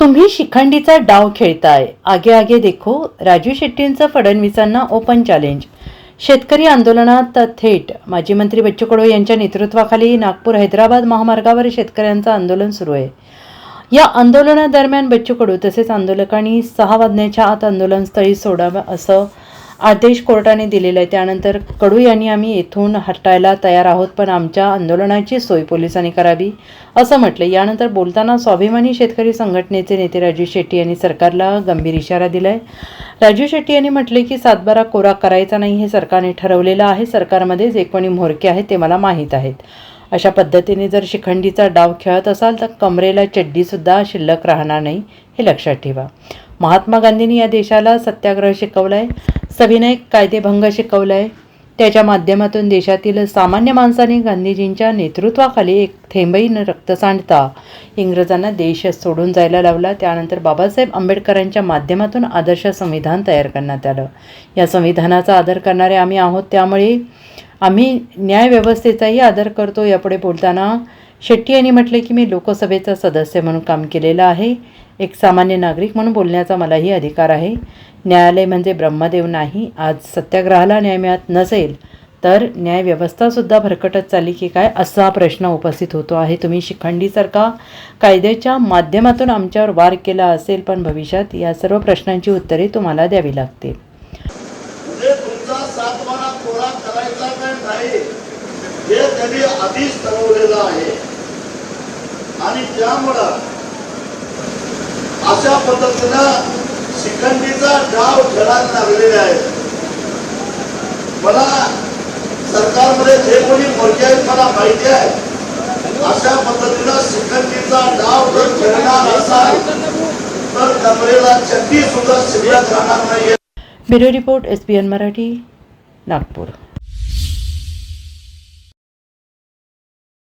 तुम्ही शिखंडीचा डाव खेळताय. आगे आगे देखो. राजू शेट्टींचं फडणवीसांना ओपन चॅलेंज शेतकरी आंदोलनात थेट. माजी मंत्री बच्चू कडू यांच्या नेतृत्वाखाली नागपूर हैदराबाद महामार्गावर शेतकऱ्यांचं आंदोलन सुरू आहे. या आंदोलनादरम्यान बच्चू कडू तसेच आंदोलकांनी सहा वाजण्याच्या आत आंदोलनस्थळी सोडावं असं आदेश कोर्टाने दिलेला आहे त्यानंतर कडू यांनी आम्ही येथून हटायला तयार आहोत पण आमच्या आंदोलनाची सोय पोलिसांनी करावी असं म्हटलं यानंतर बोलताना स्वाभिमानी शेतकरी संघटनेचे नेते राजू शेट्टी यांनी सरकारला गंभीर इशारा दिलाय. राजू शेट्टी यांनी म्हटले की सातबारा कोरा करायचा नाही हे सरकारने ठरवलेलं आहे. सरकारमध्ये जे कोणी म्होरके आहेत ते मला माहीत आहेत. अशा पद्धतीने जर शिखंडीचा डाव खेळत असाल तर कमरेला चड्डीसुद्धा शिल्लक राहणार नाही हे लक्षात ठेवा. महात्मा गांधींनी या देशाला सत्याग्रह शिकवलाय. सविनय कायदेभंग शिकवलाय. त्याच्या माध्यमातून देशातील सामान्य माणसाने गांधीजींच्या नेतृत्वाखाली एक थेंबही न रक्त सांडता इंग्रजांना देश सोडून जायला लावला. त्यानंतर बाबासाहेब आंबेडकरांच्या माध्यमातून आदर्श संविधान तयार करण्यात आलं. या संविधानाचा आदर करणारे आम्ही आहोत. त्यामुळे आम्ही न्यायव्यवस्थेचाही आदर करतो. यापुढे बोलताना शेट्टी यांनी म्हटले की मी लोकसभेचा सदस्य म्हणून काम केलेलं आहे. एक सामान्य नागरिक म्हणून बोलण्याचा मलाही अधिकार आहे. न्यायालय म्हणजे ब्रह्मदेव नाही. आज सत्याग्रहाला न्याय मिळत नसेल तर न्यायव्यवस्थासुद्धा भरकटत चालली की काय असा प्रश्न उपस्थित होतो आहे. तुम्ही शिखंडीसारखा कायद्याच्या माध्यमातून आमच्यावर वार केला असेल पण भविष्यात या सर्व प्रश्नांची उत्तरे तुम्हाला द्यावी लागतील. हे त्यांनी आधीच ठरवलेलं आहे. आणि त्यामुळं अशा पद्धतीनं शिखंडीचा डाव खेळायला लागलेले आहेत. मला सरकारमध्ये जे कोणी मोठे आहेत मला माहिती आहे. अशा पद्धतीनं शिखंडीचा डाव जर खेळणार असाल तर कमरेला चट्टी सुद्धा शिल्लक राहणार नाहीये. Bureau report S Marathi Nagpur.